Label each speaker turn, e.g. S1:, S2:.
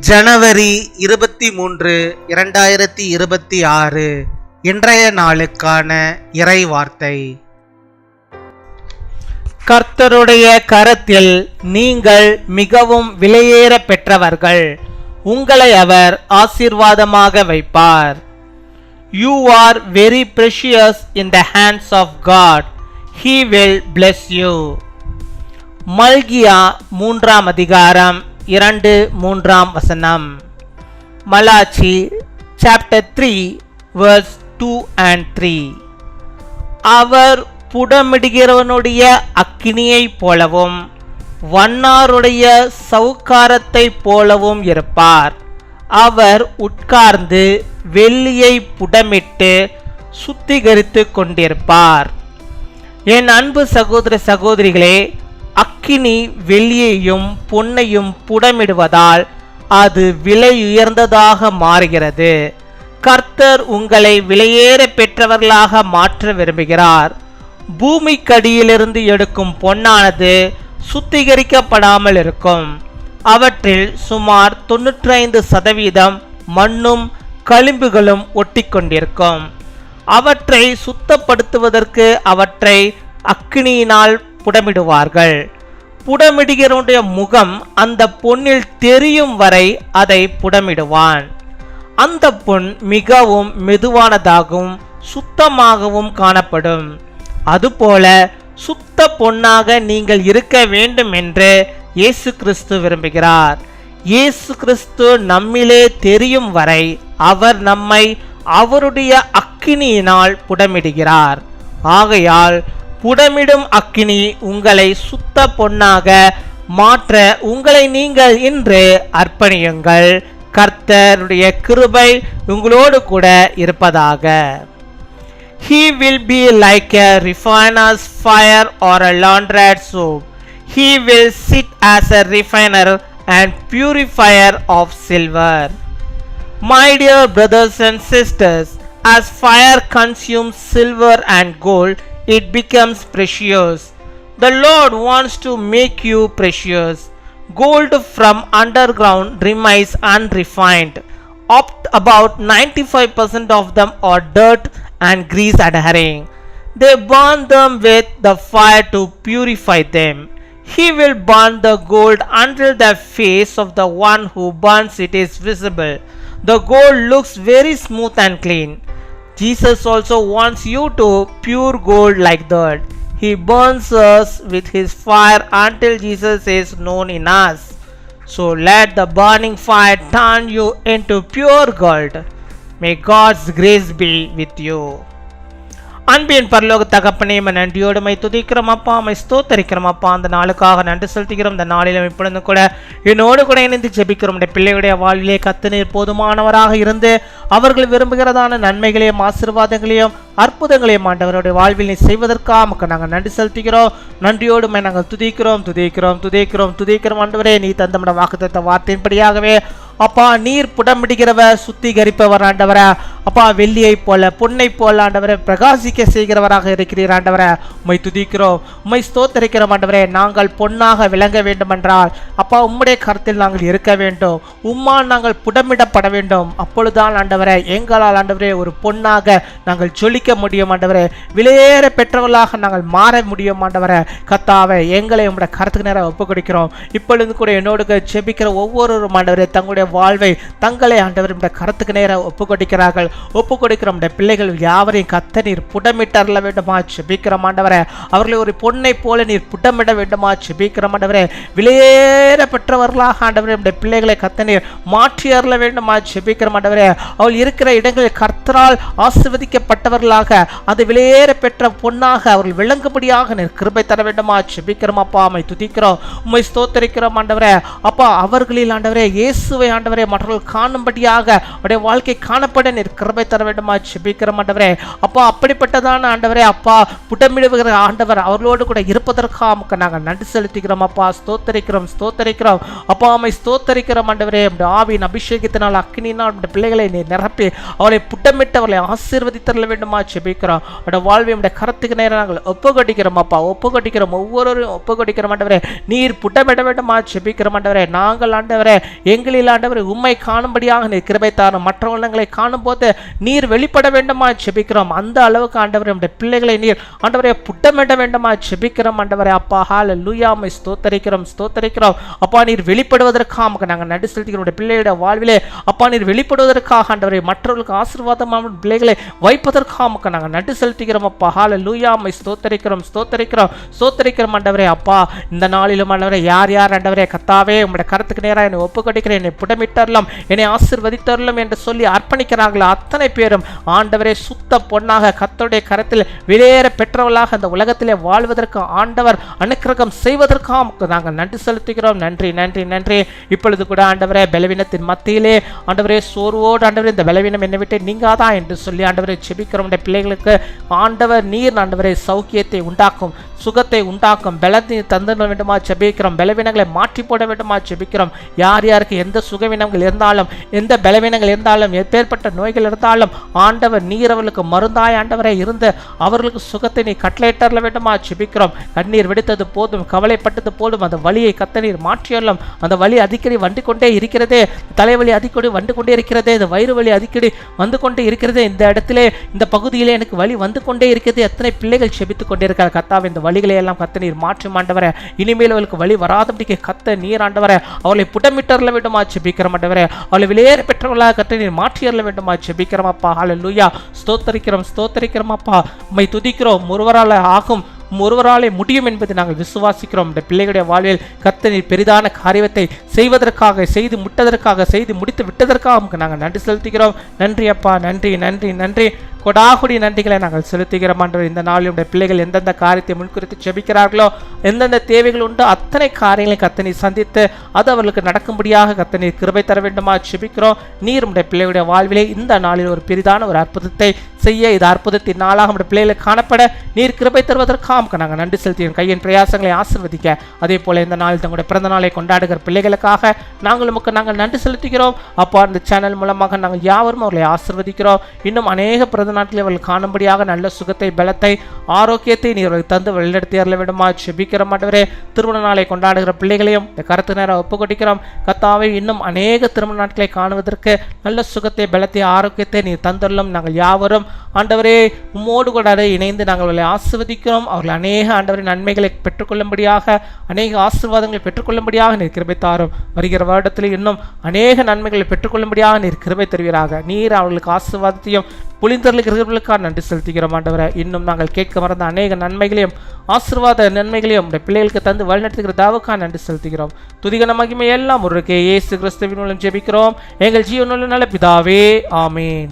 S1: ஜனவரி இருபத்தி மூன்று இரண்டாயிரத்தி இருபத்தி ஆறு இன்றைய நாளுக்கான இறை வார்த்தை கர்த்தருடைய கரத்தில் நீங்கள் மிகவும் விலையேற பெற்றவர்கள். உங்களை அவர் ஆசீர்வாதமாக வைப்பார். You are very precious in the hands of God he will bless you மல்கியா மூன்றாம் அதிகாரம் இரண்டு மூன்றாம் வசனம். Malachi chapter three verse two and three அவர் புடமிடுகிறவனுடைய அக்கினியைப் போலவும் வண்ணாருடைய சவுக்காரத்தைப் போலவும் இருப்பார். அவர் உட்கார்ந்து வெள்ளியை புடமிட்டு சுத்திகரித்து கொண்டிருப்பார். என் அன்பு சகோதர சகோதரிகளே அக்கினி வெள்ளியையும் பொன்னையும் புடமிடுவதால் அது விலை உயர்ந்ததாக மாறுகிறது. கர்த்தர் உங்களை விலையேற பெற்றவர்களாக மாற்ற விரும்புகிறார். பூமிக்கடியிலிருந்து எடுக்கும் பொன்னானது சுத்திகரிக்கப்படாமல் இருக்கும். அவற்றில் சுமார் தொன்னூற்றைந்து சதவீதம் மண்ணும் களிம்புகளும் ஒட்டிக்கொண்டிருக்கும். அவற்றை சுத்தப்படுத்துவதற்கு அவற்றை அக்கினியினால் புடமிடுவார்கள். புடமிடுகிறவனுடைய முகம் அந்த பொண்ணில் தெரியும் வரை அதை புடமிடுவான். அந்த பொன் மிகவும் மெதுவானதாகவும் சுத்தமாகவும் காணப்படும். அதுபோல சுத்த பொன்னாக நீங்கள் இருக்க வேண்டும் என்று இயேசு கிறிஸ்து விரும்புகிறார். இயேசு கிறிஸ்து நம்மிலே தெரியும் வரை அவர் நம்மை அவருடைய அக்கினியினால் புடமிடுகிறார். ஆகையால் புடமிடும் அக்கினி உங்களை சுத்த பொன்னாக மாற்ற உங்களை நீங்கள் இன்று அர்ப்பணியுங்கள் கர்த்தருடைய கிருபை உங்களோடு கூட இருப்பதாக He will be like a refiner's fire or a launderer's soap. He will sit as a refiner and purifier of silver. My dear brothers and sisters, as fire consumes silver and gold, it becomes precious. The Lord wants to make you precious. Gold from underground remains unrefined. Opt about 95% of them are dirt and grease adhering. They burn them with the fire to purify them. He will burn the gold until the face of the one who burns it is visible. The gold looks very smooth and clean. Jesus also wants you to pure gold like that. He burns us with his fire until Jesus is known in us. So let the burning fire turn you into pure gold. May God's grace be with you. அன்பின் பரலோக தகப்பனே நன்றியோடுமை நன்றியோடு my துதிக்கிறோம் அப்பா அமை ஸ்தோத்தரிக்கிறோம் அப்பா. அந்த நாளுக்காக நன்றி செலுத்துகிறோம். இந்த நாளிலும் இப்பொழுது கூட என்னோடு கூட இணைந்து ஜெபிக்கிறோம். உடைய வாழ்விலே கத்து போதுமானவராக இருந்து அவர்கள் விரும்புகிறதான நன்மைகளையும் ஆசீர்வாதங்களையும் அற்புதங்களையும் ஆண்டவருடைய வாழ்வில் நீ செய்வதற்காக நமக்கு நாங்கள் நன்றி செலுத்துகிறோம். நன்றியோடு நாங்கள் துதிக்கிறோம் துதிக்கிறோம் துதிக்கிறோம் துதிக்கிறோம். ஆண்டவரே நீ தந்தமிட வாக்குத்த வார்த்தையின்படியாகவே அப்பா நீர் புடமிடுகிறவர் சுத்திகரிப்பவர் ஆண்டவர. அப்பா வெள்ளியை போல பொன்னை போல ஆண்டவரை பிரகாசிக்க செய்கிறவராக இருக்கிறீர் ஆண்டவரை. உம்மை துதிக்கிறோம் உம்மை ஸ்தோத்தரிக்கிறோம் ஆண்டவரே. நாங்கள் பொன்னாக விளங்க வேண்டுமென்றால் அப்பா உம்முடைய கருத்தில் நாங்கள் இருக்க வேண்டும். உம்மால் நாங்கள் புடமிடப்பட வேண்டும். அப்பொழுதுதான் ஆண்டவரே எங்களால் ஆண்டவரே ஒரு பொன்னாக நாங்கள் ஜொலிக்க முடியும் ஆண்டவரே. விலையேற பெற்றவர்களாக நாங்கள் மாற முடியும் ஆண்டவர. கத்தாவை எங்களை உம்முடைய கருத்துக்கு நேரம் ஒப்பு கொடுக்கிறோம் இப்பொழுது கூட என்னோடு ஜெபிக்கிற ஒவ்வொருவரும் ஆண்டவரே தங்களுடைய வாழ்வை தங்களை ஆண்டவர் இந்த கருத்துக்கு நேர ஒப்பு கொடுக்கிறார்கள் ஒப்பு கொடுக்கிற நம்முடைய பிள்ளைகள் யாவரையும் கத்த நீர் புடமிட்டரல வேண்டுமா? செபிக்கிற ஆண்டவரே. அவர்களை ஒரு பொண்ணை போல நீர் புடமிட வேண்டுமா? செபிக்கிற ஆண்டவரே. விலையேற பெற்றவர்களாக ஆண்டவரே நம்முடைய பிள்ளைகளை கத்த நீர் மாற்றி அருள வேண்டுமா? செபிக்கிற ஆண்டவரே. அவள் இருக்கிற இடங்களில் கர்த்தரால் ஆசிர்வதிக்கப்பட்டவர்களாக அது விலையேற பெற்ற பொண்ணாக அவர்கள் விளங்கும்படியாக நீர் கிருபை தர வேண்டுமா? செபிக்கிறோம் அப்பா அம்மை துதிக்கிறோம். உம்மை ஸ்தோத்தரிக்கிறோம் ஆண்டவரே. அப்பா அவர்களில் ஆண்டவரே இயேசுவை ஆண்டவரே மற்றவர்கள் காணும்படியாக உடைய வாழ்க்கை காணப்பட நீர் கிருபை தர வேண்டுமா ஜெபிக்கிற ஆண்டவரே. அப்பா அப்படிப்பட்டதான ஆண்டவரே அப்பா புடமிடுகிற ஆண்டவர் அவர்களோடு கூட இருப்பதற்காக நமக்கு நாங்கள் நன்றி செலுத்துகிறோம். அப்பா ஸ்தோத்தரிக்கிறோம் ஸ்தோத்தரிக்கிறோம். அப்பா அம்மை ஸ்தோத்தரிக்கிறோம் ஆண்டவரே. நம்முடைய ஆவியின் அபிஷேகத்தினால் அக்னினால் நம்முடைய பிள்ளைகளை நீ நிரப்பி அவளை புட்டமிட்டு அவளை ஆசீர்வதித்தரல வேண்டுமா செபிக்கிறோம் அவருடைய வாழ்வை நம்முடைய கரத்துக்கு நேரம் நாங்கள் ஒப்புகொடிக்கிறோம் அப்பா. ஒப்புகொடிக்கிறோம் ஒவ்வொருவரும் ஒப்புகொடிக்கிறோம் ஆண்டவரே. நீர் புட்டமிட வேண்டுமா ஜெபிக்கிறோம் ஆண்டவரே. நாங்கள் ஆண்டவரே எங்களில் ஆண்டவர் ஆண்டவர் உம்மை காணும்படியாக நீர் கிருபை தாரும். மற்ற உள்ளங்களை காணும்போது நீர் வெளிப்பட வேண்டுமா செபிக்கிறோம் அந்த அளவுக்கு ஆண்டவர் நம்முடைய பிள்ளைகளை நீர் ஆண்டவரை புட்டமிட வேண்டுமா செபிக்கிறோம் ஆண்டவரை. அப்பா ஹால லூயாமை ஸ்தோத்தரிக்கிறோம் ஸ்தோத்தரிக்கிறோம். அப்பா நீர் வெளிப்படுவதற்காக நாங்கள் நடு செலுத்திக்கிறோம் உம்முடைய பிள்ளையுடைய வாழ்விலே அப்பா நீர் வெளிப்படுவதற்காக ஆண்டவரை மற்றவர்களுக்கு ஆசீர்வாதமாக பிள்ளைகளை வைப்பதற்காக நாங்கள் நடு செலுத்துகிறோம். அப்பா ஹால லூயாமை ஸ்தோத்தரிக்கிறோம் ஸ்தோத்தரிக்கிறோம் ஸ்தோத்தரிக்கிறோம் ஆண்டவரே. அப்பா இந்த நாளிலும் ஆண்டவரே யார் யார் ஆண்டவரே கத்தாவே உங்களுடைய கருத்துக்கு நேராக என்னை ஒப்பு கொடுக்கிறேன் என்னை புடமிட்டரலாம் என்னை ஆசிர்வதித்தரலாம் என்று சொல்லி அர்ப்பணிக்கிறார்களோ அத்தனை பேரும். ஆண்டவரே சுத்த பொன்னாக கத்தருடைய கரத்தில் வெளியேற பெற்றவர்களாக அந்த உலகத்திலே வாழ்வதற்கு ஆண்டவர் அனுக்கிரகம் செய்வதற்காக நாங்கள் நன்றி செலுத்துகிறோம். நன்றி நன்றி நன்றி. இப்பொழுது கூட ஆண்டவரே பலவீனத்தின் மத்தியிலே ஆண்டவரே சோர்வோடு ஆண்டவரே இந்த பலவீனம் என்னை விட்டு நீங்காதா என்று சொல்லி ஆண்டவரை செபிக்கிறோம் பிள்ளைகளுக்கு ஆண்டவர் நீர் ஆண்டவரை சௌக்கியத்தை உண்டாக்கும். சுகத்தை உண்டாக்கும் பலத்தை தந்துட வேண்டுமா செபிக்கிறோம் பலவீனங்களை மாற்றி போட வேண்டுமா செபிக்கிறோம். யார் யாருக்கு எந்த சுகவீனங்கள் இருந்தாலும் எந்த பலவீனங்கள் இருந்தாலும் எப்பேற்பட்ட நோய்கள் இருந்தாலும் ஆண்டவர் நீர் அவர்களுக்கு மருந்தாய் ஆண்டவரை இருந்து அவர்களுக்கு சுகத்தை நீ கட்லேட்டரில் வேண்டுமா செபிக்கிறோம். கண்ணீர் வெடித்தது போதும் கவலைப்பட்டது போதும் அந்த வழியை கத்த நீர் மாற்றியல்லும் அந்த வலி அடிக்கடி வந்து கொண்டே இருக்கிறதே தலைவலி அடிக்கடி வந்து கொண்டே இருக்கிறதே இந்த வயிறு வலி அடிக்கடி வந்து கொண்டே இருக்கிறதே இந்த இடத்திலே இந்த பகுதியிலே எனக்கு வழி வந்து கொண்டே இருக்கிறது எத்தனை பிள்ளைகள் செபித்துக் கொண்டே இருக்கிற கத்தாவை இந்த வழிகளை எல்லாம் கத்த நீர் மாற்றி ஆண்டவரே. இனிமேல் அவளுக்கு வழி வராதபடிக்கு கத்த நீர் ஆண்டவரே. அவளை புடமிட்டரல வேண்டுமா செபிக்கிற ஆண்டவரே. அவளை வெளியேற பெற்றவர்களாக கத்த நீர் மாற்றியறல வேண்டுமா செபிக்கிறோம் அப்பா. ஹalleluya ஸ்தோத்தரிக்கிறோம் ஸ்தோத்தரிக்கிறோம் அப்பா. உம்மை துதிக்கிறோம். ஒருவரால் ஆகும் ஒருவராலே முடியும் என்பதை நாங்கள் விசுவாசிக்கிறோம். இந்த பிள்ளைகளுடைய வாழ்வில் கத்த நீர் பெரிதான காரியத்தை செய்வதற்காக செய்து முட்டதற்காக செய்து முடித்து விட்டதற்காக நாங்கள் நன்றி செலுத்துகிறோம். நன்றி அப்பா நன்றி நன்றி நன்றி. கொடாகுடி நன்றிகளை நாங்கள் செலுத்துகிறோம் ஆண்டவர். இந்த நாளில் உடைய பிள்ளைகள் எந்தெந்த காரியத்தை முன்குறித்து செபிக்கிறார்களோ எந்தெந்த தேவைகள் உண்டோ அத்தனை காரியங்களை கத்தனை சந்தித்து அது அவர்களுக்கு நடக்கும்படியாக கத்தனை கிருபை தர வேண்டுமா செபிக்கிறோம் நீர் உடைய பிள்ளைகளுடைய வாழ்விலே இந்த நாளில் ஒரு பெரிதான ஒரு அற்புதத்தை செய்ய இது அற்புதத்தின் நாளாக நம்முடைய பிள்ளைகளை காணப்பட நீர் கிருபை தருவதற்காக நாங்கள் நன்றி செலுத்தியோம். கையின் பிரயாசங்களை ஆசிர்வதிக்க. அதே போல் இந்த நாள் தங்களுடைய பிறந்த நாளை கொண்டாடுகிற பிள்ளைகளுக்காக நாங்கள் உமக்கு நாங்கள் நன்றி செலுத்துகிறோம். அப்போ அந்த சேனல் மூலமாக நாங்கள் யாவரும் அவர்களை ஆசிர்வதிக்கிறோம். இன்னும் அநேக பிறந்த நாட்களை அவர்கள் காணும்படியாக நல்ல சுகத்தை பலத்தை ஆரோக்கியத்தை நீர் அவர்களுக்கு தந்து வழிநடத்தி அருள விடுமா செபிக்கிற மாட்டவரே. திருமண நாளை கொண்டாடுகிற பிள்ளைகளையும் இந்த கருத்து நேரம் ஒப்புக்கொடுக்கிறோம். கத்தாவை இன்னும் அநேக திருமண நாட்களை காணுவதற்கு நல்ல சுகத்தை பலத்தை ஆரோக்கியத்தை நீர் தந்துள்ளோம் நாங்கள் யாவரும் ஆண்டவரே உம்மோடு கூட இணைந்து நாங்கள் அவர்களை ஆசிர்வதிக்கிறோம். அவர்கள் அநேக ஆண்டவரின் நன்மைகளை பெற்றுக்கொள்ளும்படியாக அநேக ஆசீர்வாதங்களை பெற்றுக்கொள்ளும்படியாக நீர் கிருபை தாரும். வருகிற வருடத்தில் இன்னும் அநேக நன்மைகளை பெற்றுக்கொள்ளும்படியாக நீர் கிருபை தருவீராக. நீர் அவர்களுக்கு ஆசீர்வாதத்தையும் புளிந்தர்களுக்காக நன்றி செலுத்துகிறோம் ஆண்டவரை. இன்னும் நாங்கள் கேட்க மறந்த அநேக நன்மைகளையும் ஆசீர்வாத நன்மைகளையும் உடைய பிள்ளைகளுக்கு தந்து வழிநடத்துகிற தாவுக்காக நன்றி செலுத்துகிறோம். துதிகன மகிமை எல்லாம் ஒரு இயேசு கிறிஸ்துவின் மூலம் ஜெபிக்கிறோம். எங்கள் ஜீவனுள்ள நல்ல பிதாவே ஆமீன்.